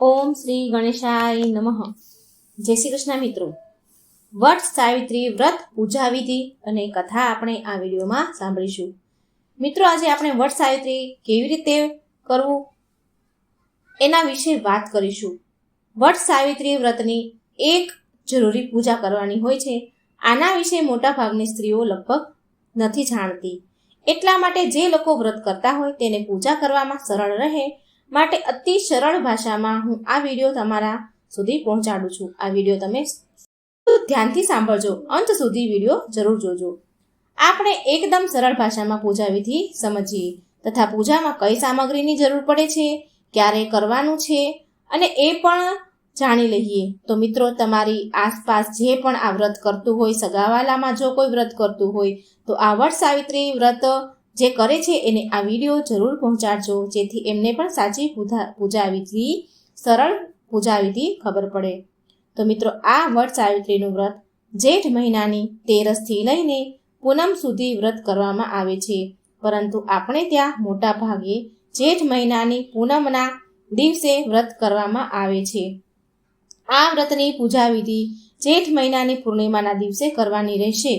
ઓમ શ્રી ગણેશાય નમઃ. જય શ્રી કૃષ્ણ મિત્રો. વટ સાવિત્રી વ્રત પૂજા વિધિ અને કથા આપણે આ વિડીયોમાં સાંભળીશું. મિત્રો, આજે આપણે વટ સાવિત્રી કેવી રીતે કરવું એના વિશે વાત કરીશું. વટ સાવિત્રી વ્રતની એક જરૂરી પૂજા કરવાની હોય છે. આના વિશે મોટા ભાગની સ્ત્રીઓ લગભગ નથી જાણતી. એટલા માટે જે લોકો વ્રત કરતા હોય તેને પૂજા કરવામાં સરળ રહે માટે અતિ સરળ ભાષામાં હું આ વીડિયો તમારા સુધી પહોંચાડું છું. આ વીડિયો તમે ધ્યાનથી સાંભળજો. અંત સુધી વીડિયો જરૂર જોજો. આપણે એકદમ સરળ ભાષામાં પૂજા વિધિ સમજીએ તથા પૂજામાં કઈ સામગ્રીની જરૂર પડે છે, ક્યારે કરવાનું છે અને એ પણ જાણી લઈએ. તો મિત્રો, તમારી આસપાસ જે પણ આ વ્રત કરતું હોય, સગાવાલામાં જો કોઈ વ્રત કરતું હોય, તો આ વટ સાવિત્રી વ્રત જે કરે છે એને આ વીડિયો જરૂર પહોંચાડજો. જેથી એમને પણ સાચી પૂજા પૂજા વિધિ સરળ પૂજા વિધિ ખબર પડે. તો મિત્રો, આ વટ સાવિત્રીનું વ્રત જેઠ મહિનાની તેરસથી લઈને પૂનમ સુધી વ્રત કરવામાં આવે છે. પરંતુ આપણે ત્યાં મોટા ભાગે જેઠ મહિનાની પૂનમના દિવસે વ્રત કરવામાં આવે છે. આ વ્રતની પૂજા વિધિ જેઠ મહિનાની પૂર્ણિમાના દિવસે કરવાની રહેશે.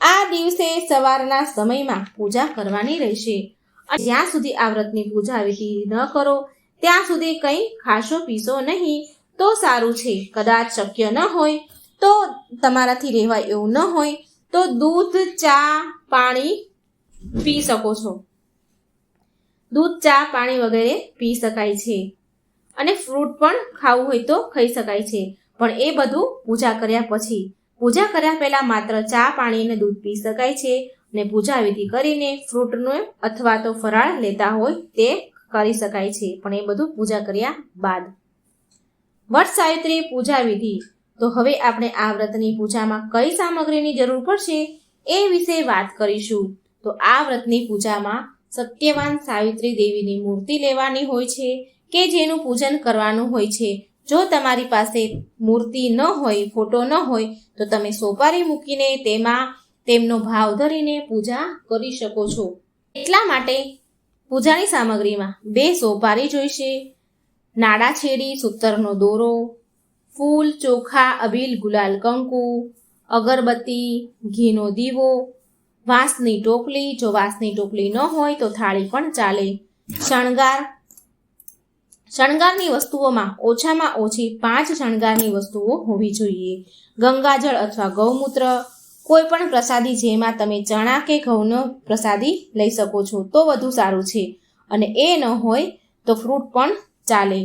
આ દિવસે સવારના સમયમાં પૂજા કરવાની રહેશે. જ્યાં સુધી આ વ્રતની પૂજા વિધિ ન કરો, ત્યાં સુધી કંઈ ખાશો પીશો નહીં. તો સારું છે. કદાચ શક્ય ન હોય, તો તમારાથી રહેવાય એવું ન હોય, તો દૂધ, ચા, પાણી પી શકો છો. દૂધ, ચા, પાણી વગેરે પી શકાય છે. અને ફ્રૂટ પણ ખાવું હોય તો ખાઈ શકાય છે. પણ એ બધું પૂજા કર્યા પછી પૂજા કર્યા પહેલા માત્ર ચા પાણી અને દૂધ પી શકાય છે અને પૂજા વિધિ કરીને ફ્રૂટનું અથવા તો ફરાળ લેતા હોય તે કરી શકાય છે. પણ એ બધું પૂજા કર્યા બાદ. વટ સાવિત્રી પૂજા વિધિ. તો હવે આપણે આ વ્રતની પૂજામાં કઈ સામગ્રીની જરૂર પડશે એ વિશે વાત કરીશું. તો આ વ્રતની પૂજામાં સત્યવાન સાવિત્રી દેવીની મૂર્તિ લેવાની હોય છે કે જેનું પૂજન કરવાનું હોય છે? જો તમારી પાસે મૂર્તિ ન હોય, ફોટો ન હોય, તો તમે સોપારી મૂકીને તેમાં તેમનો ભાવ ધરીને પૂજા કરી શકો છો. એટલા માટે પૂજાની સામગ્રીમાં બે સોપારી જોઈશે. નાડા છેડી, સૂતરનો દોરો, ફૂલ, ચોખા, અબીલ, ગુલાલ કંકુ, અગરબત્તી, ઘીનો દીવો, વાંસની ટોપલી. જો વાંસની ટોપલી ન હોય તો થાળી પણ ચાલે. શણગાર શણગારની વસ્તુઓમાં ઓછામાં ઓછી પાંચ શણગારની વસ્તુઓ હોવી જોઈએ. ગંગાજળ અથવા ગૌમૂત્ર, કોઈ પણ પ્રસાદી જેમાં તમે ચણા કે ઘઉંનો પ્રસાદી લઈ શકો છો, તો વધુ સારું છે. અને એ ન હોય તો ફ્રૂટ પણ ચાલે.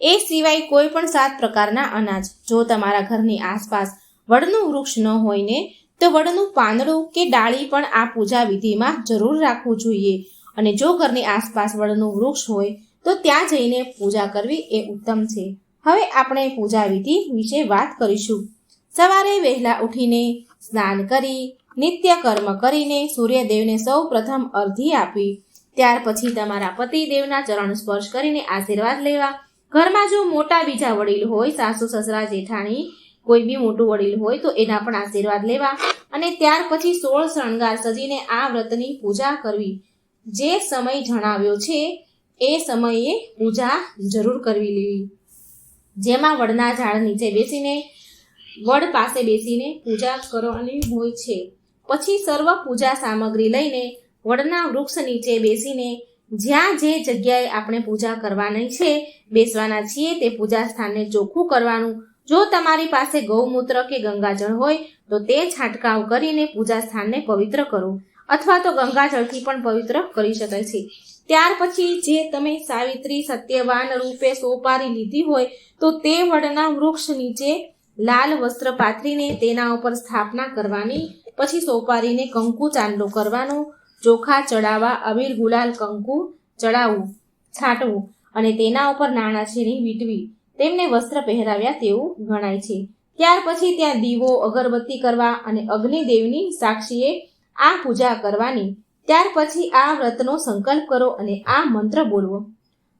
એ સિવાય કોઈ પણ સાત પ્રકારના અનાજ. જો તમારા ઘરની આસપાસ વડનું વૃક્ષ ન હોય ને તો વડનું પાંદડું કે ડાળી પણ આ પૂજા વિધિમાં જરૂર રાખવું જોઈએ. અને જો ઘરની આસપાસ વડનું વૃક્ષ હોય તો ત્યાં જઈને પૂજા કરવી એ ઉત્તમ છે. હવે આપણે પૂજા વિધિ વિશે વાત કરીશું. સવારે વહેલા ઉઠીને સ્નાન કરી, નિત્ય કર્મ કરીને સૂર્યદેવને સૌ પ્રથમ અર્ધી આપી, ત્યાર પછી તમારા પતિદેવના ચરણ સ્પર્શ કરીને આશીર્વાદ લેવા. ઘરમાં જો મોટા બીજા વડીલ હોય, સાસુ, સસરા, જેઠાણી, કોઈ બી મોટું વડીલ હોય, તો એના પણ આશીર્વાદ લેવા. અને ત્યાર પછી સોળ શણગાર સજીને આ વ્રતની પૂજા કરવી. જે સમય જણાવ્યો છે એ સમયે પૂજા જરૂર કરવી લેવી જેમાં વડના ઝાડ નીચે બેસીને, વડ પાસે બેસીને પૂજા કરવાની હોય છે. પછી સર્વ પૂજા સામગ્રી લઈને વડના વૃક્ષ નીચે બેસીને, જ્યાં જે જગ્યાએ આપણે પૂજા કરવાની છે, બેસવાના છીએ તે પૂજા સ્થાનને ચોખ્ખું કરવાનું. જો તમારી પાસે ગૌમૂત્ર કે ગંગાજળ હોય, તો તે છાંટકાવ કરીને પૂજા સ્થાનને પવિત્ર કરો. અથવા તો ગંગાજળથી પણ પવિત્ર કરી શકાય છે. ત્યાર પછી જે તમે સાવિત્રી સત્યવાન રૂપે સોપારી લીધી હોય, તો તે વડના વૃક્ષ નીચે લાલ વસ્ત્ર પાથરીને તેના ઉપર સ્થાપના કરવાની, પછી સોપારીને કંકુ ચાંદલો કરવાનો, ચોખા ચડાવવા, અબીર ગુલાલ કંકુ ચડાવવું, છાંટવું અને તેના ઉપર નાણાં છીણી વીટવી. તેમને વસ્ત્ર પહેરાવ્યા તેવું ગણાય છે. ત્યાર પછી ત્યાં દીવો, અગરબત્તી કરવા અને અગ્નિદેવની સાક્ષીએ આ પૂજા કરવાની. ત્યાર પછી આ વ્રતનો સંકલ્પ કરો અને આ મંત્ર બોલવો.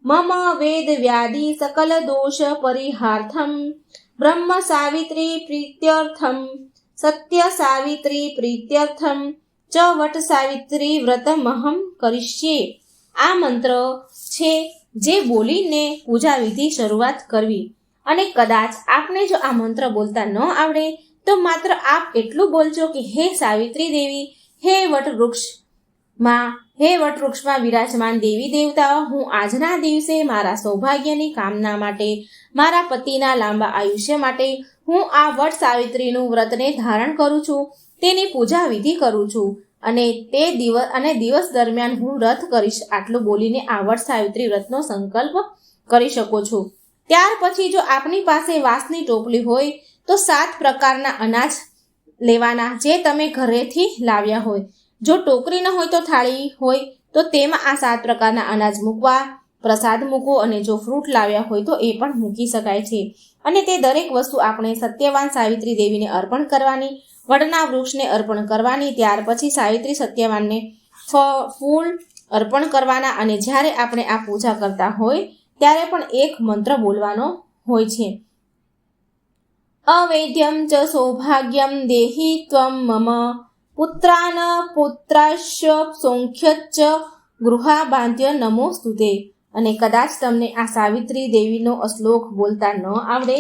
મમ વેદ વ્યાધિ સકલ દોષ પરિહાર્થમ. બ્રહ્મ સાવિત્રી પ્રીત્યર્થમ. સત્ય સાવિત્રી પ્રીત્યર્થમ. ચ વટ સાવિત્રી વ્રતમહમ કરીશ્યે આ મંત્ર છે જે બોલીને પૂજા વિધિ શરૂઆત કરવી. અને કદાચ આપને જો આ મંત્ર બોલતા ન આવડે, તો માત્ર આપ એટલું બોલજો કે હે સાવિત્રી દેવી, હે વટવૃક્ષમાં હે વટવૃક્ષમાં વિરાજમાન દેવી દેવતાઓ, હું આજના દિવસે મારા સૌભાગ્યની કામના માટે, મારા પતિના લાંબા આયુષ્ય માટે, હું આ વટ સાવિત્રીનું વ્રતને ધારણ કરું છું, તેની પૂજા વિધિ કરું છું. અને તે દિવસ, અને દિવસ દરમિયાન હું વ્રત કરીશ, આટલું બોલીને આ વટ સાવિત્રી વ્રતનો સંકલ્પ કરી શકો છો. ત્યાર પછી જો આપની પાસે વાંસની ટોપલી હોય, તો સાત પ્રકારના અનાજ લેવાના, જે તમે ઘરેથી લાવ્યા હોય. જો ટોકરી ન હોય તો થાળી હોય, તો તેમાં આ સાત પ્રકારના અનાજ મૂકવા, પ્રસાદ મૂકો અને જો ફ્રૂટ લાવ્યા હોય તો એ પણ મૂકી શકાય છે. અને તે દરેક વસ્તુ આપણે સત્યવાન સાવિત્રી દેવીને અર્પણ કરવાની, વડના વૃક્ષને અર્પણ કરવાની, ત્યાર પછી સાવિત્રી સત્યવાનને ફૂલ અર્પણ કરવાના અને જ્યારે આપણે આ પૂજા કરતા હોય, ત્યારે પણ એક મંત્ર બોલવાનો હોય છે. અવૈધ્યમ ચ સૌભાગ્યમ દેહી ત્વમ મમ પુત્રાન પુત્રાશ્ય સૌખ્યચ ગૃહા બાંધ્ય નમો સુધે અને કદાચ તમને આ સાવિત્રી દેવીનો શ્લોક બોલતા ન આવડે,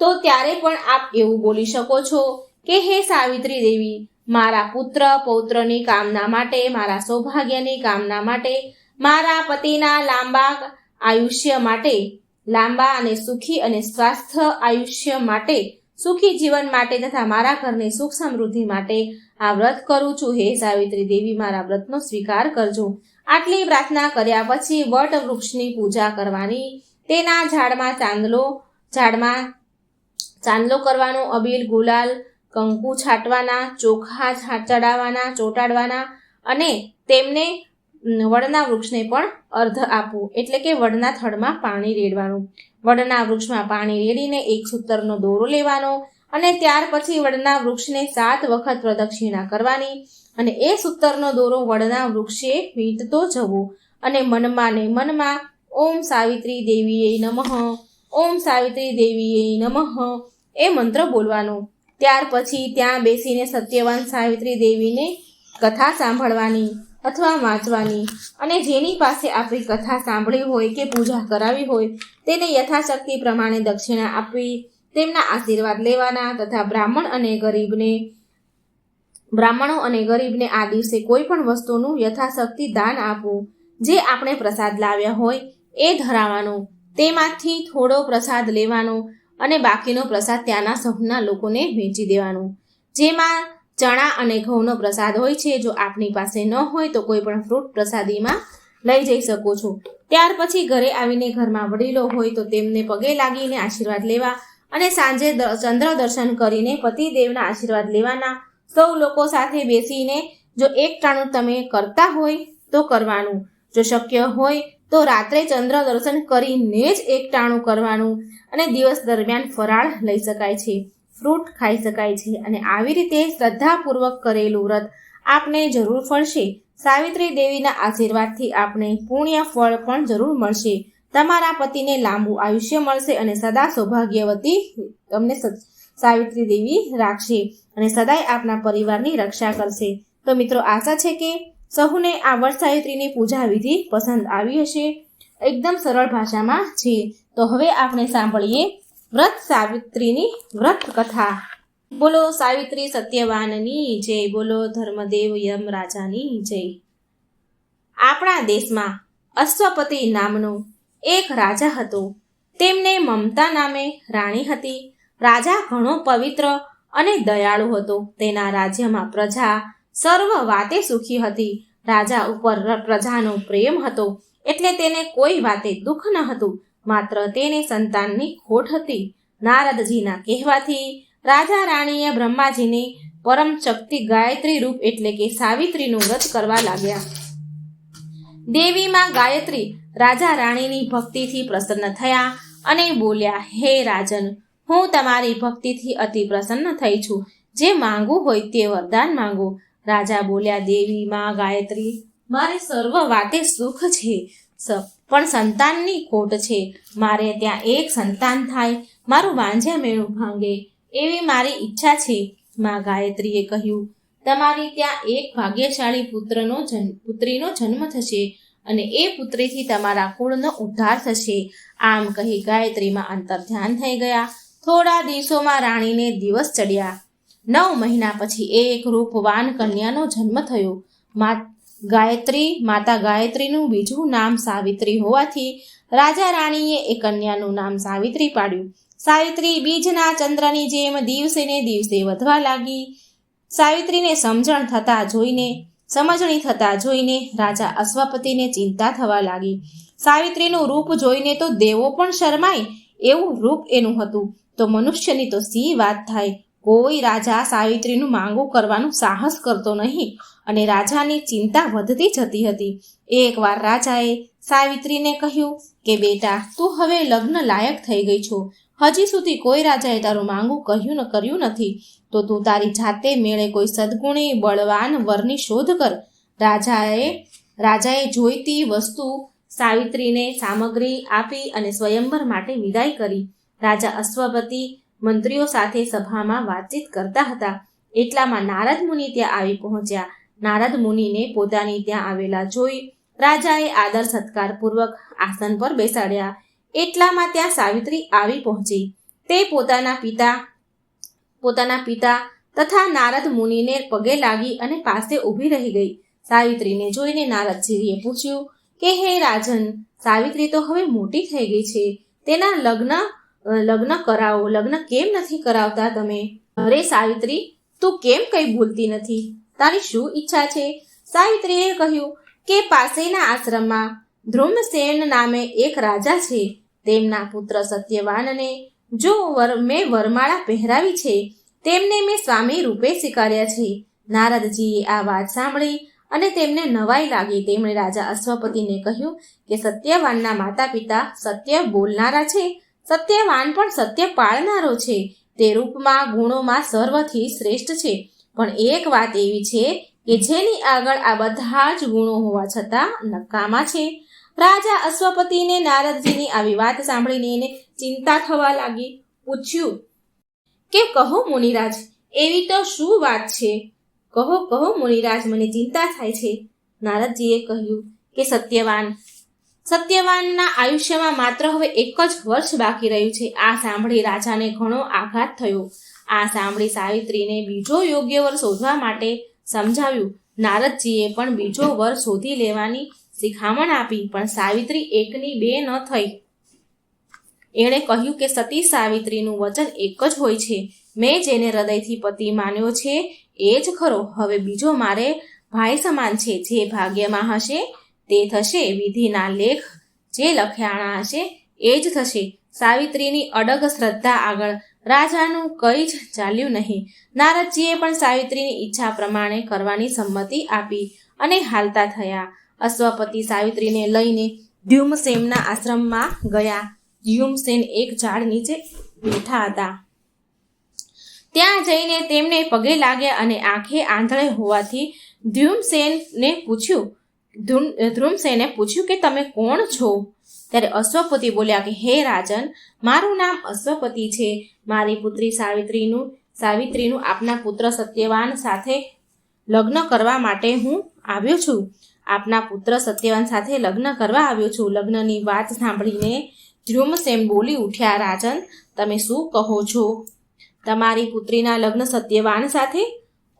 તો ત્યારે પણ આપ એવું બોલી શકો છો કે, હે સાવિત્રી દેવી, મારા પુત્ર પૌત્રની કામના માટે, મારા સૌભાગ્યની કામના માટે, મારા પતિના લાંબા આયુષ્ય માટે, લાંબા અને સુખી અને સ્વાસ્થ્ય આયુષ્ય માટે સુખી જીવન માટે તથા મારા ઘરની સુખ સમૃદ્ધિ માટે આ વ્રત કરું છું. હે સાવિત્રી દેવી, મારા વ્રતનો સ્વીકાર કરજો. આટલી પ્રાર્થના કર્યા પછી વટ વૃક્ષની પૂજા કરવાની. તેના ઝાડમાં ચાંદલો ઝાડમાં ચાંદલો કરવાનો, અબીલ, ગુલાલ, કંકુ છાંટવાના, ચોખા ચડાવવાના, ચોંટાડવાના અને તેમને વડના વૃક્ષને પણ અર્ધ આપવું. એટલે કે વડના થડમાં પાણી રેડવાનું. વડના વૃક્ષમાં પાણી રેડીને એક સૂતરનો દોરો લેવાનો અને ત્યાર પછી વડના વૃક્ષને સાત વખત પ્રદક્ષિણા કરવાની અને એ સૂતરનો દોરો વડના વૃક્ષે વીંટતો જવો અને મનમાં ને મનમાં ઓમ સાવિત્રી દેવીએ નમઃ, ઓમ સાવિત્રી દેવીએ નમઃ એ મંત્ર બોલવાનો. ત્યાર પછી ત્યાં બેસીને સત્યવાન સાવિત્રી દેવીને કથા સાંભળવાની. અથવા વાંચવાની. અને જેની પાસે આપણી કથા સાંભળી હોય કે પૂજા કરાવી હોય, તેને યથાશક્તિ પ્રમાણે દક્ષિણા આપવી, તેમના આશીર્વાદ લેવાના તથા બ્રાહ્મણ અને ગરીબને, બ્રાહ્મણો અને ગરીબને આ દિવસે કોઈ પણ વસ્તુનું યથાશક્તિ દાન આપવું. જે આપણે પ્રસાદ લાવ્યા હોય, એ ધરાવવાનો. તેમાંથી થોડો પ્રસાદ લેવાનો અને બાકીનો પ્રસાદ ત્યાંના સૌના લોકોને વેચી દેવાનો. જેમાં ચણા અને ઘઉંનો પ્રસાદ હોય છે. જો આપની પાસે ન હોય તો કોઈ પણ ફ્રૂટ પ્રસાદીમાં લઈ જઈ શકો છો. ત્યાર પછી ઘરે આવીને ઘરમાં વડીલો હોય તો તેમને પગે લાગીને આશીર્વાદ લેવા અને સાંજે ચંદ્ર દર્શન કરીને પતિદેવના આશીર્વાદ લેવાના. સૌ લોકો સાથે બેસીને જો એક ટાણું તમે કરતા હોય તો કરવાનું. જો શક્ય હોય તો રાત્રે ચંદ્ર દર્શન કરીને જ એક ટાણું કરવાનું અને દિવસ દરમિયાન ફરાળ લઈ શકાય છે. ફ્રૂટ ખાઈ શકાય છે અને આવી રીતે શ્રદ્ધાપૂર્વક કરેલું વ્રત આપને જરૂર ફળશે. સાવિત્રી દેવીના આશીર્વાદથી આપણે પુણ્ય ફળ પણ જરૂર મળશે. તમારા પતિને લાંબુ આયુષ્ય મળશે અને સદા સૌભાગ્યવતી તમને સાવિત્રી દેવી રાખશે અને સદાય આપના પરિવારની રક્ષા કરશે. તો મિત્રો, આશા છે કે સહુને આ વટ સાવિત્રીની પૂજા વિધિ પસંદ આવી હશે. એકદમ સરળ ભાષામાં છે. તો હવે આપણે સાંભળીએ વ્રત સાવિત્રીની વ્રત કથા. બોલો સાવિત્રી સત્યવાનની જય, બોલો ધર્મદેવ યમ રાજાની જય. આપણા દેશમાં અશ્વપતિ નામનો એક રાજા હતો. તેમને મમતા નામે રાણી હતી. રાજા ઘણો પવિત્ર અને દયાળુ હતો. તેના રાજ્યમાં પ્રજા સર્વ વાતે સુખી હતી. રાજા ઉપર પ્રજાનો પ્રેમ હતો. એટલે તેને કોઈ વાતે દુઃખ ન હતું. માત્ર તેને સંતાનની ખોટ હતી. નારદજીના કહેવાથી રાજા રાણીએ બ્રહ્માજીની પરમ શક્તિ ગાયત્રી રૂપ એટલે કે સાવિત્રીનું વ્રત કરવા લાગ્યા. દેવીમાં ગાયત્રી રાજા રાણીની ભક્તિથી પ્રસન્ન થયા અને બોલ્યા, હે રાજન, હું તમારી ભક્તિથી અતિ પ્રસન્ન થઈ છું. જે માંગુ હોય તે વરદાન માંગો. રાજા બોલ્યા દેવી માં ગાયત્રી, મારે સર્વ વાતે સુખ છે. પણ સંતાનની ખોટ છે. મારે ત્યાં એક સંતાન થાય. મારું વાંઝ્યા મેળું ભાંગે. એવી મારી ઈચ્છા છે. માં ગાયત્રીએ કહ્યું, તમારી ત્યાં એક ભાગ્યશાળી પુત્રનો જન્મ પુત્રીનો જન્મ થશે અને એ પુત્રીથી તમારા કુળનો ઉદ્ધાર થશે. આમ કહી ગાયત્રીમાં અંતર ધ્યાન થઈ ગયા. થોડા દિવસોમાં રાણીને દિવસ ચડ્યા. નવ મહિના પછી એક રૂપવાન કન્યાનો જન્મ થયો. ગાયત્રી, માતા ગાયત્રીનું બીજું નામ સાવિત્રી હોવાથી રાજા રાણીએ એ કન્યાનું નામ સાવિત્રી પાડ્યું. સાવિત્રી બીજના ચંદ્રની જેમ દિવસે ને દિવસે વધવા લાગી. સાવિત્રીને સમજણ થતા જોઈને, સમજણી થતા જોઈને રાજા અશ્વપતિને ચિંતા થવા લાગી. સાવિત્રીનું રૂપ જોઈને તો દેવો પણ શરમાય, એવું રૂપ એનું હતું. તો મનુષ્યની તો સી વાત થાય? કોઈ રાજા સાવિત્રીનું માંગુ કરવાનું સાહસ કરતો નહીં. અને રાજાની ચિંતા વધતી જતી હતી. એકવાર રાજાએ સાવિત્રીને કહ્યું કે, બેટા, તું હવે લગ્ન લાયક થઈ ગઈ છો. હજી સુધી કોઈ રાજાએ તારું માંગુ કહ્યું ન કર્યું નથી. તો તું તારી જાતે મેળે કોઈ સદગુણી, બળવાન વરની શોધ કર. રાજાએ રાજાએ જોઈતી વસ્તુ સાવિત્રીને સામગ્રી આપી અને સ્વયંવર માટે વિદાય કરી. રાજા અશ્વપતિ મંત્રીઓ સાથે સભામાં વાતચીત કરતા હતા. એટલામાં નારદ મુનિ ત્યાં આવી પહોંચ્યા. નારદ મુનિને પોતાની ત્યાં આવેલા જોઈ રાજાએ આદર સત્કાર પૂર્વક આસન પર બેસાડ્યા. એટલામાં ત્યાં સાવિત્રી આવી પહોંચી. તે પોતાના પિતા પોતાના પિતા તથા નારદ મુનિને પગે લાગી અને પાસે ઊભી રહી ગઈ. સાવિત્રીને જોઈને નારદજીએ પૂછ્યું કે, હે રાજન, સાવિત્રી તો હવે મોટી થઈ ગઈ છે. તેના લગ્ન લગ્ન કરાવો. લગ્ન કેમ નથી કરાવતા તમે? અરે સાવિત્રી, તું કેમ કંઈ બોલતી નથી? તારી શું ઈચ્છા છે? સાવિત્રીએ કહ્યું કે પાસેના આશ્રમમાં ધ્રુમસેન નામે એક રાજા છે. તેમના પુત્ર સત્યવાનને જો વર, મેં વરમાળા પહેરાવી છે, તેમને મેં સ્વામી રૂપે સ્વીકાર્યા છે. નારદજીએ આ વાત સાંભળી અને તેમને નવાઈ લાગી. તેમણે રાજા અશ્વપતિને કહ્યું કે સત્યવાનના માતા પિતા સત્ય બોલનારા છે. સત્યવાન પણ સત્ય પાળનારો છે. તે રૂપમાં, ગુણોમાં સર્વથી શ્રેષ્ઠ છે. પણ એક વાત એવી છે કે જેની આગળ આ બધા જ ગુણો હોવા છતાં નકામા છે. રાજા અશ્વપતિને નારદજીની આવી વાત સાંભળીને એને ચિંતા થવા લાગી. પૂછ્યું, કે કહો મુનિરાજ, એવી તો શું વાત છે? કહો કહો મુનિરાજ, મને ચિંતા થાય છે. નારદજીએ કહ્યું કે, સત્યવાન, સત્યવાનના આયુષ્યમાં માત્ર હવે એક જ વર્ષ બાકી રહ્યું છે. આ સાંભળી રાજાને ઘણો આઘાત થયો. આ સાંભળી સાવિત્રીને બીજો યોગ્ય વર શોધવા માટે સમજાવ્યું. નારદજીએ પણ બીજો વર શોધી લેવાની શિખામણ આપી, પણ સાવિત્રી એકની બે ન થઈ. એણે કહ્યું કે સતી સાવિત્રીનું વચન એક જ હોય છે. મેં જેને હૃદયથી પતિ માન્યો છે, એ જ ખરો. હવે બીજો મારે ભાઈ સમાન છે, જે ભાગ્યમાં હશે, તે થશે. વિધિના લેખ જે લખ્યાણા હશે, એ જ થશે. સાવિત્રીની અડગ શ્રદ્ધા આગળ રાજાનું કંઈ જ ચાલ્યું નહીં. નારદજીએ પણ સાવિત્રીની ઈચ્છા પ્રમાણે કરવાની સંમતિ આપી અને હાલતા થયા. અશ્વપતિ સાવિત્રીને લઈને ધ્યુમસેનના આશ્રમમાં ગયા. ધ્યુમસેન એક ઝાડ નીચે બેઠા હતા. ત્યાં જઈને તેમને પગે લાગ્યા અને આંખે આંધળે હોવાથી ધ્યુમસેનને પૂછ્યું ધ્રુમસેને પૂછ્યું કે તમે કોણ છો? ત્યારે અશ્વપતિ બોલ્યા કે, હે રાજન, મારું નામ અશ્વપતિ છે. મારી પુત્રી સાવિત્રીનું સાવિત્રીનું આપના પુત્ર સત્યવાન સાથે લગ્ન કરવા માટે હું આવ્યો છું. આપના પુત્ર સત્યવાન સાથે લગ્ન કરવા આવ્યો છું. લગ્નની વાત સાંભળીને ધ્રુમસેન બોલી ઉઠ્યા, રાજન, તમે શું કહો છો? તમારી પુત્રીના લગ્ન સત્યવાન સાથે?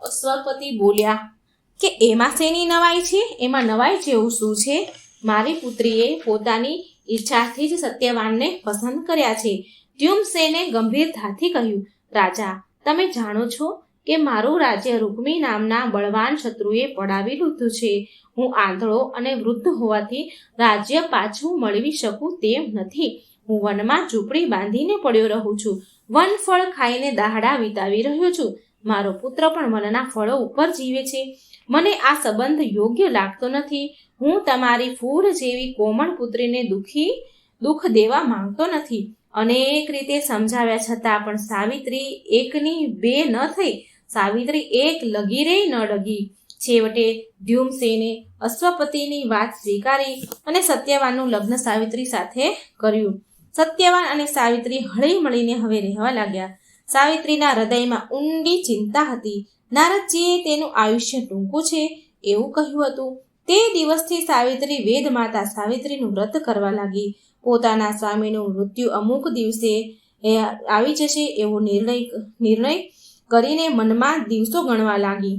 અશ્વપતિ બોલ્યા, કે એમાં શેની નવાઈ છે? એમાં નવાઈ જેવું શું છે? મારી પુત્રીએ પોતાની ઈચ્છાથી જ સત્યવાનને પસંદ કર્યા છે. દ્યુમસેને ગંભીરતાથી કહ્યું, રાજા, તમે જાણો છો કે મારું રાજ્ય રૂકમી નામના બળવાન શત્રુએ પડાવી લીધું છે. હું આંધળો અને વૃદ્ધ હોવાથી રાજ્ય પાછું મળવી શકું તેમ નથી. હું વનમાં ઝૂંપડી બાંધીને પડ્યો રહું છું. વન ફળ ખાઈને દાહડા વિતાવી રહ્યો છું. મારો પુત્ર પણ વનના ફળો ઉપર જીવે છે. મને આ સંબંધ યોગ્ય લાગતો નથી. હું તમારી ફૂલ જેવી કોમળ પુત્રીને દુખી, દુઃખ દેવા માંગતો નથી. અનેક રીતે સમજાવ્યા છતાં પણ સાવિત્રી એકની બે ન થઈ. સાવિત્રી એક લગીરે ન ડગી છેવટે ધ્યુમસેને અશ્વપતિની વાત સ્વીકારી અને સત્યવાનનું લગ્ન સાવિત્રી સાથે કર્યું. સત્યવાન અને સાવિત્રી હળી મળીને હવે રહેવા લાગ્યા. સાવિત્રીના હૃદયમાં ઊંડી ચિંતા હતી. નારદજીએ તેનું આયુષ્ય ટૂંકું છે એવું કહ્યું હતું. તે દિવસથી સાવિત્રી વેદ માતા સાવિત્રીનું વ્રત કરવા લાગી. પોતાના સ્વામીનું મૃત્યુ અમુક દિવસે આવી જશે એવો નિર્ણય નિર્ણય કરીને મનમાં દિવસો ગણવા લાગી.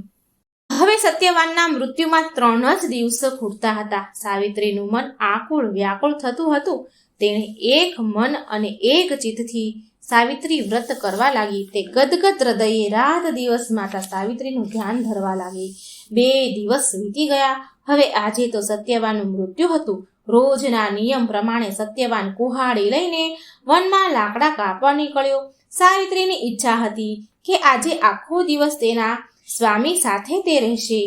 હવે સત્યવાનના મૃત્યુમાં ત્રણ જ દિવસો ખૂટતા હતા. સાવિત્રીનું મન આકુળ વ્યાકુળ થતું હતું. તેણે એક મન અને એક ચિત્તથી સાવિત્રી વ્રત કરવા લાગી. તે ગદગદ હૃદયે રાત દિવસ માતા સાવિત્રીનું ધ્યાન ધરવા લાગી. બે દિવસ વીતી ગયા. હવે આજે તો સત્યવાનનું મૃત્યુ હતું. રોજના નિયમ પ્રમાણે સત્યવાન કુહાડી લઈને વનમાં લાકડા કાપવા નીકળ્યો. સાવિત્રીની ઈચ્છા હતી કે આજે આખો દિવસ તેના સ્વામી સાથે તે રહેશે.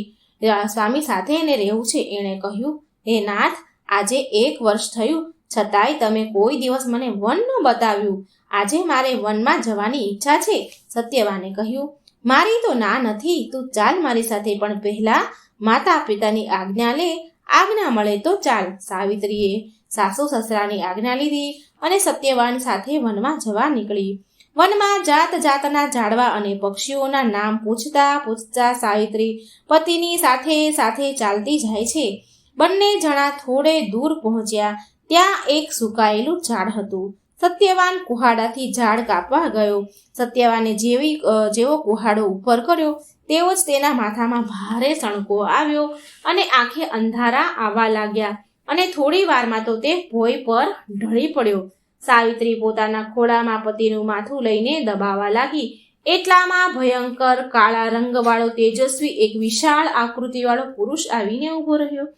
સ્વામી સાથે એને રહેવું છે. એણે કહ્યું, હે નાથ, આજે એક વર્ષ થયું. છતાંય તમે કોઈ દિવસ મને વન ન બતાવ્યું. આજે મારે વનમાં જવાની ઈચ્છા છે, સત્યવાને કહ્યું. મારી તો ના નથી, તું ચાલ મારી સાથે, પણ પહેલા માતા પિતાની આજ્ઞા લે. આજ્ઞા મળે તો ચાલ, સાવિત્રીએ સાસુ સસરાની આજ્ઞા લીધી અને સત્યવાન સાથે વનમાં જવા નીકળી. વનમાં જાત જાતના ઝાડવા અને પક્ષીઓના નામ પૂછતા પૂછતા સાવિત્રી પતિની સાથે સાથે ચાલતી જાય છે. બંને જણા થોડે દૂર પહોંચ્યા. ત્યાં એક સુકાયેલું ઝાડ હતું. સત્યવાન કુહાડાથી ઝાડ કાપવા ગયો. સત્યવાને જેવી જેવો કુહાડો ઉપર કર્યો, તેવો જ તેના માથામાં ભારે સણકો આવ્યો અને આંખે અંધારા આવવા લાગ્યા અને થોડી વારમાં તો તે ભોય પર ઢળી પડ્યો. સાવિત્રી પોતાના ખોળામાં પતિનું માથું લઈને દબાવા લાગી. એટલામાં ભયંકર કાળા રંગવાળો તેજસ્વી એક વિશાળ આકૃતિવાળો પુરુષ આવીને ઊભો રહ્યો.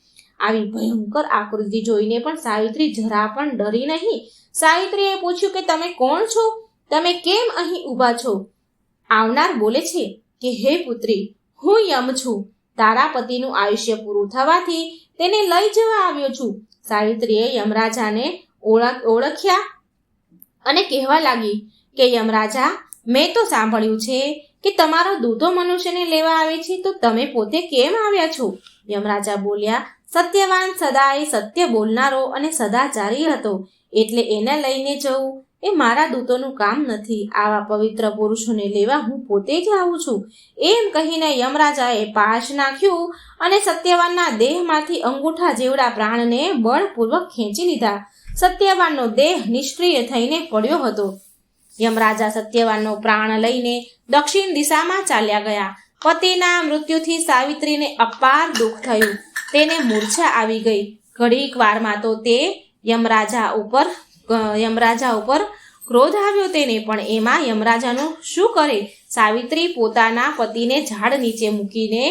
આવી ભયંકર આકૃતિ જોઈને પણ સાવિત્રી જરા પણ ડરી નહીં. સાવિત્રીએ પૂછ્યું કે તમે કોણ છો? તમે કેમ અહીં ઊભા છો? આવનાર બોલે છે કે, હે પુત્રી, હું યમ છું. તારા પતિનું આયુષ્ય પૂરું થવાથી તેને લઈ જવા આવ્યો છું. સાવિત્રીએ યમરાજાને ઓળખ, ઓળખ્યા અને કહેવા લાગી કે, યમરાજા, મેં તો સાંભળ્યું છે કે તમારો દૂધો મનુષ્યને લેવા આવે છે, તો તમે પોતે કેમ આવ્યા છો? યમરાજા બોલ્યા સત્યવાન સદાય સત્ય બોલનારો અને સદાચારી હતો. એટલે એને લઈને જવું એ મારા દૂતોનું કામ નથી. આવા પવિત્ર પુરુષોને લેવા હું પોતે જ આવું છું. એમ કહીને યમરાજાએ પાશ નાખ્યું અને સત્યવાનના દેહમાંથી અંગૂઠા જેવડા પ્રાણને બળપૂર્વક ખેંચી લીધા. સત્યવાનનો દેહ નિષ્ક્રિય થઈને પડ્યો હતો. યમરાજા સત્યવાનનો પ્રાણ લઈને દક્ષિણ દિશામાં ચાલ્યા ગયા. પતિના મૃત્યુથી સાવિત્રીને અપાર દુઃખ થયું. તેને મૂર્છા આવી ગઈ. ઘડીક વારમાં તો તે યમરાજા ઉપર યમરાજા ઉપર ક્રોધ આવ્યો તેને. પણ એમાં યમરાજાનું શું કરે? સાવિત્રી પોતાના પતિને ઝાડ નીચે મૂકીને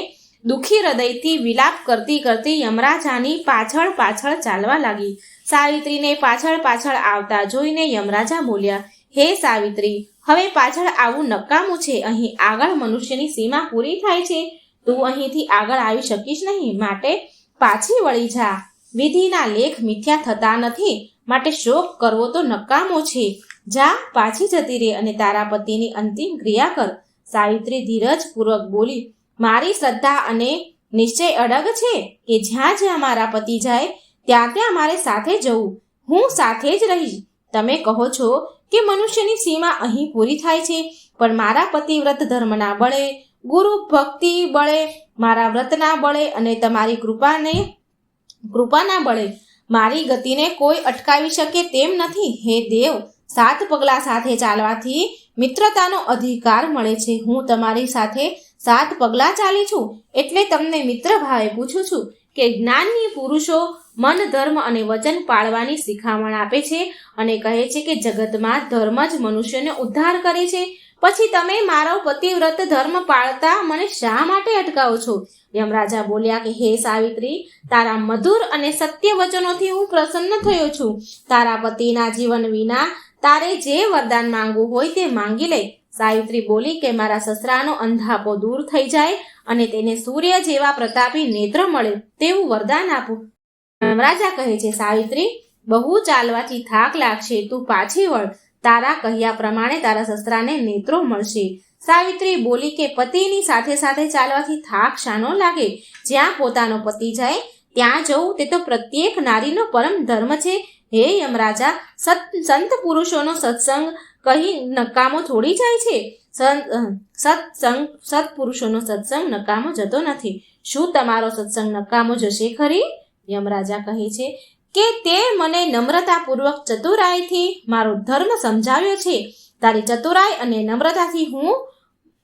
દુઃખી હૃદયથી વિલાપ કરતી કરતી યમરાજાની પાછળ પાછળ ચાલવા લાગી. સાવિત્રીને પાછળ પાછળ આવતા જોઈને યમરાજા બોલ્યા, હે સાવિત્રી, હવે પાછળ આવું નકામું છે? અહીં આગળ મનુષ્યની સીમા પૂરી થાય છે? તું અહીંથી આગળ આવી શકીશ નહીં. માટે પાછી વળી જા. વિધિના લેખ મિથ્યા થતા નથી. માટે શોક કરવો તો નકામો છે. જા, પાછી જતી રહે અને તારા પતિની અંતિમ ક્રિયા કર. સાવિત્રી ધીરજપૂર્વક બોલી, મારી શ્રદ્ધા અને નિશ્ચય અડગ છે કે જ્યાં જ્યાં મારા પતિ જાય, ત્યાં ત્યાં મારે સાથે જવું. હું સાથે જ રહીશ. તમે કહો છો કે મનુષ્યની સીમા અહીં પૂરી થાય છે, પણ મારા પતિવ્રત ધર્મના બળે ગુરુ ભક્તિ બળે મારા વ્રતના બળે અને તમારી કૃપાને, કૃપાના બળે મારી ગતિને કોઈ અટકાવી શકે તેમ નથી. હે દેવ, સાત પગલા સાથે ચાલવાથી મિત્રતાનો અધિકાર મળે છે. હું તમારી સાથે સાત પગલા ચાલી છું એટલે તમને મિત્ર ભાવે પૂછું છું કે જ્ઞાનની પુરુષો મન, ધર્મ અને વચન પાળવાની શિખામણ આપે છે અને કહે છે કે જગતમાં ધર્મ જ મનુષ્યને ઉદ્ધાર કરે છે. પછી તમે મારો પતિવ્રત ધર્મ પાળતા મને શા માટે અટકાવો છો? યમરાજા બોલ્યા કે, હે સાવિત્રી, તારા મધુર અને સત્ય વચનોથી હું પ્રસન્ન થયો છું. તારા પતિના જીવન વિના તારે જે વરદાન માંગવું હોય તે માંગી લે. સાવિત્રી બોલી કે, મારા સસરાનો અંધાપો દૂર થઈ જાય અને તેને સૂર્ય જેવા પ્રતાપી નેત્ર મળે, તેવું વરદાન આપો. યમરાજા કહે છે, સાવિત્રી, બહુ ચાલવાથી થાક લાગશે, તું પાછી વળ. તારા કહ્યા પ્રમાણે તારા સસરાને નેત્રો મળશે. સાવિત્રી બોલી કે પતિની સાથે સાથે ચાલવાથી થાક શાનો લાગે. જ્યાં પોતાનો પતિ જાય, ત્યાં જવું તે તો પ્રત્યેક નારીનો પરમ ધર્મ છે. હે યમરાજા, સત, સંત પુરુષોનો સત્સંગ કહી નકામો થોડી જાય છે. સંત સત્સંગ સત્પુરુષોનો સત્સંગ નકામો જતો નથી. શું તમારો સત્સંગ નકામો જશે ખરી? યમરાજા કહે છે કે તે મને નમ્રતાપૂર્વક ચતુરાઈથી મારો ધર્મ સમજાવ્યો છે. તારી ચતુરાઈ અને નમ્રતાથી હું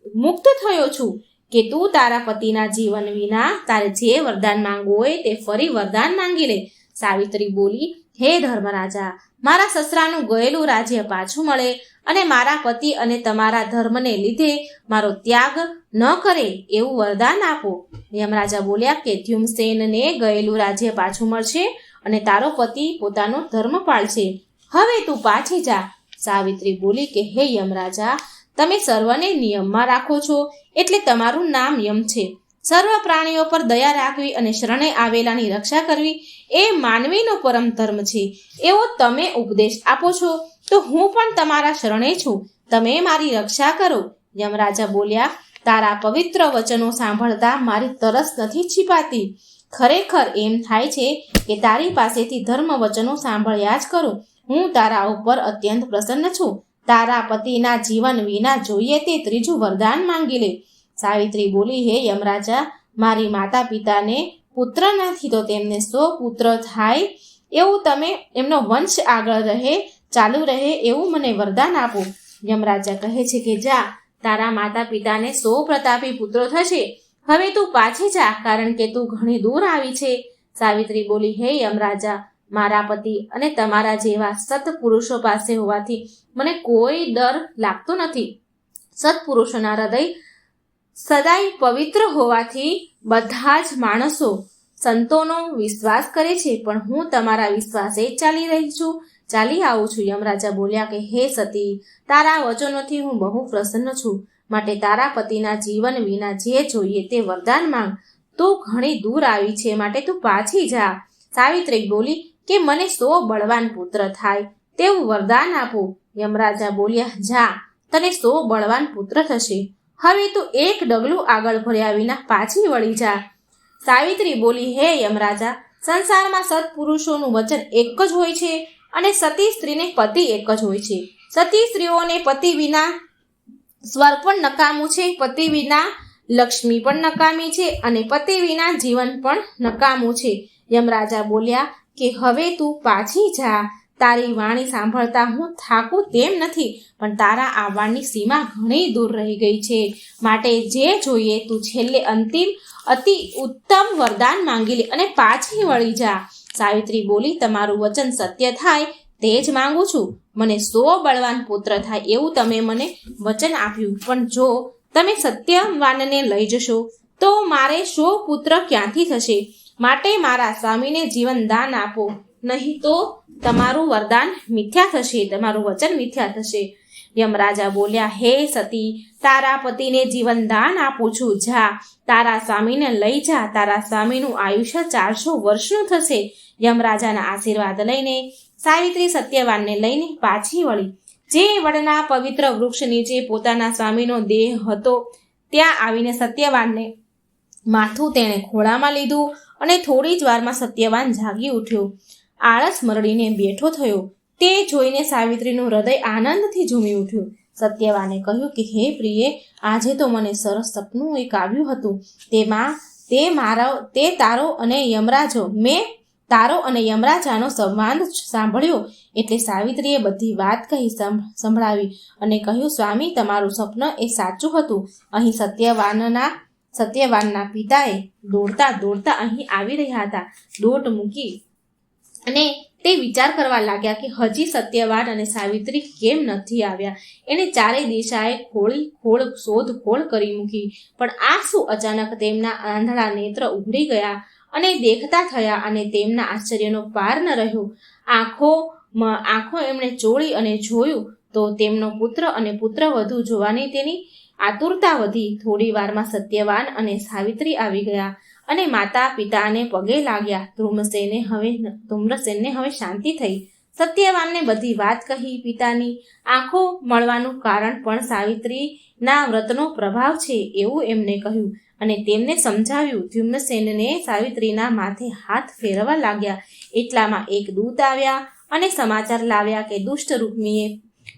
મુક્ત થયો છું કે તું તારા પતિના જીવન વિના તારે જે વરદાન માંગવું હોય તે ફરી વરદાન માંગી લે. સાવિત્રી બોલી, હે ધર્મરાજા, મારા સસરાનું ગયેલું રાજ્ય પાછું મળે અને મારા પતિ અને તમારા ધર્મને લીધે મારો ત્યાગ ન કરે એવું વરદાન આપો. યમરાજા બોલ્યા કે ધ્યુમસેનને ગયેલું રાજ્ય પાછું મળશે અને તારો પતિ પોતાનો ધર્મ પાળશે હવે તું પાછી જા. સાવિત્રી બોલી કે, હે યમરાજા, તમે સર્વને નિયમમાં રાખો છો. એટલે તમારું નામ યમ છે. સર્વ પ્રાણીઓ પર દયા રાખવી અને શરણે આવેલાની રક્ષા કરવી એ માનવીનો પરમ ધર્મ છે. એવો તમે ઉપદેશ આપો છો, તો હું પણ તમારા શરણે છું. તમે મારી રક્ષા કરો. યમરાજા બોલ્યા, તારા પવિત્ર વચનો સાંભળતા મારી તરસ નથી છીપાતી. ખરેખર એમ થાય છે કે તારી પાસેથી ધર્મ વચનો સાંભળ્યા જ કરું. હું તારા ઉપર અત્યંત પ્રસન્ન છું. તારા પતિના જીવન વિના જોઈએ તે ત્રીજું વરદાન માંગી લે. સાવિત્રી બોલી, હે યમરાજા, મારી માતા પિતાને પુત્ર નથી તો તેમને સો પુત્ર થાય? એવું તમે, એમનો વંશ આગળ રહે, ચાલુ રહે, એવું મને વરદાન આપો. યમરાજા કહે છે કે, જા, તારા માતા પિતાને સો પ્રતાપી પુત્રો થશે. હવે તું પાછી જા, કારણ કે તું ઘણી દૂર આવી છે. સાવિત્રી બોલી, હે યમરાજા, મારા પતિ અને તમારા જેવા સત્પુરુષો પાસે હોવાથી મને કોઈ ડર લાગતો નથી. સત્પુરુષોના હૃદય સદાય પવિત્ર હોવાથી બધા જ માણસો સંતોનો વિશ્વાસ કરે છે, પણ હું તમારા વિશ્વાસે ચાલી રહી છું. ચાલી આવું છું. યમરાજા બોલ્યા કે, હે સતી, તારા વચનોથી હું બહુ પ્રસન્ન છું. માટે તારા પતિના જીવન વિના જે જોઈએ તે વરદાન માંગ. તું ઘણી દૂર આવી છે, માટે તું પાછી જા. સાવિત્રી બોલી કે મને સો બળવાન પુત્ર થાય, તેવું વરદાન આપો. યમરાજા બોલ્યા, જા, તને સો બળવાન પુત્ર થશે. હવે તું એક ડગલું આગળ ભર્યા વિના પાછી વળી જા. સાવિત્રી બોલી, હે યમરાજા, સંસારમાં સત્પુરુષોનું વચન એક જ હોય છે અને સતી સ્ત્રીને પતિ એક જ હોય છે. સતી સ્ત્રીઓને પતિ વિના સ્વર્ગ પણ નકામું છે, પતિ વિના લક્ષ્મી પણ નકામી છે અને પતિ વિના જીવન પણ નકામું છે. યમરાજા બોલ્યા કે હવે તું પાછી જા. તારી વાણી સાંભળતા હું થાકું તેમ નથી, પણ તારા આવવાની સીમા ઘણી દૂર રહી ગઈ છે. માટે જે જોઈએ તું છેલ્લે અંતિમ અતિ ઉત્તમ વરદાન માંગી લે અને પાછી વળી જા. સાવિત્રી બોલી, તમારું વચન સત્ય થાય તે જ માંગુ છું. મને સો બળવાન પુત્ર થાય એવું તમે મને વચન આપ્યું. પણ જો તમે સત્યવાનને લઈ જશો, તો મારે સો પુત્ર ક્યાંથી થશે? માટે મારા સ્વામીને જીવન દાન આપો. નહીં તો તમારું વરદાન મિથ્યા થશે, તમારું વચન મિથ્યા થશે. યમરાજા બોલ્યા, હે સતી, તારા પતિને જીવન દાન આપું છું. જા, તારા સ્વામીને લઈ જા. તારા સ્વામીનું આયુષ્ય ચારસો વર્ષનું થશે. યમરાજાના આશીર્વાદ લઈને સાવિત્રી સત્યવાનને લઈને પાછી વળી. જે વડના પવિત્ર વૃક્ષ નીચે પોતાના સ્વામીનો દેહ હતો, ત્યાં આવીને સત્યવાનને માથું તેણે ખોળામાં લીધું અને થોડી જ વારમાં સત્યવાન જાગી ઉઠ્યો. આળસ મરડીને બેઠો થયો. તે જોઈને સાવિત્રીનું હૃદય આનંદથી ઝૂમી ઉઠ્યું. સત્યવાને કહ્યું કે, હે પ્રિયે, આજે તો મને સરસ સપનું એક આવ્યું હતું. તેમાં તે મારો, તે તારો અને યમરાજો, મેં તારો અને યમરાજાનો સંવાદ સાંભળ્યો. એટલે સાવિત્રીએ બધી વાત કહી સંભળાવી અને કહ્યું, સ્વામી, તમારું સ્વપ્ન એ સાચું હતું. અહીં સત્યવાનના સત્યવાનના પિતાએ દોડતા દોડતા અહીં આવી રહ્યા હતા. દોટ મૂકી અને તે વિચાર કરવા લાગ્યા કે હજી સત્યવાન અને સાવિત્રી કેમ નથી આવ્યા? એણે ચારે દિશાએ ખોળી, ખોળ શોધ, ખોળ કરી મૂકી. પણ આ શું અચાનક તેમના આંધળા નેત્ર ઉઘડી ગયા અને દેખતા થયા અને તેમના આશ્ચર્યનો પાર ન રહ્યો. આંખો આંખો એમણે ચોળી અને જોયું તો તેમનો પુત્ર અને પુત્ર વધુ જોવાની તેની આતુરતા વધી. થોડી વારમાં સત્યવાન અને સાવિત્રી આવી ગયા. અને માતા પિતાને પગે લાગ્યા. ધ્રુમસેને હવે ધૂમ્રસેનને હવે શાંતિ થઈ. સત્યવાનને બધી વાત કહી પિતાની આંખો મળવાનું કારણ પણ સાવિત્રીના વ્રતનો પ્રભાવ છે એવું એમને કહ્યું અને તેમને સમજાવ્યું. ધ્યુમ્નસેનને સાવિત્રીના માથે હાથ ફેરવા લાગ્યા. એટલામાં એક દૂત આવ્યા અને સમાચાર લાવ્યા કે દુષ્ટ રૂક્મીએ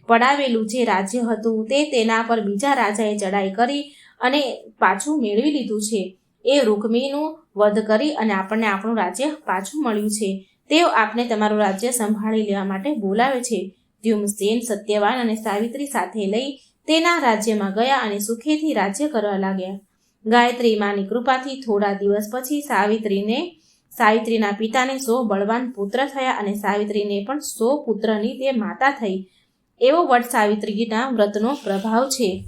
પડાવેલું જે રાજ્ય હતું તે તેના પર બીજા રાજાએ ચડાઈ કરી અને પાછું મેળવી લીધું છે. એ રૂકમીનું વધ કરી અને આપણને આપણું રાજ્ય પાછું મળ્યું છે. તેઓ આપને તમારું રાજ્ય સંભાળી લેવા માટે બોલાવે છે. ધ્યુમસેન સત્યવાન અને સાવિત્રી સાથે લઈ તેના રાજ્યમાં ગયા અને સુખેથી રાજ્ય કરવા લાગ્યા. ગાયત્રી માની કૃપાથી થોડા દિવસ પછી સાવિત્રીને, સાવિત્રીના પિતાને સો બળવાન પુત્ર થયા અને સાવિત્રીને પણ સો પુત્રની તે માતા થઈ. એવો વટ સાવિત્રીના વ્રતનો પ્રભાવ છે.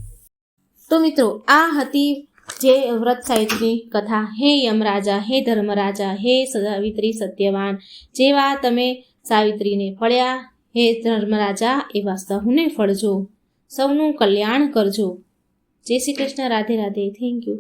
તો મિત્રો, આ હતી જે વ્રત સહિતની કથા, હે યમરાજા, હે ધર્મરાજા, હે સાવિત્રી સત્યવાન, જેવા તમે સાવિત્રીને ફળ્યા, હે ધર્મરાજા એવા સહુને ફળજો, સૌનું કલ્યાણ કરજો. જય શ્રી કૃષ્ણ, રાધે રાધે. Thank you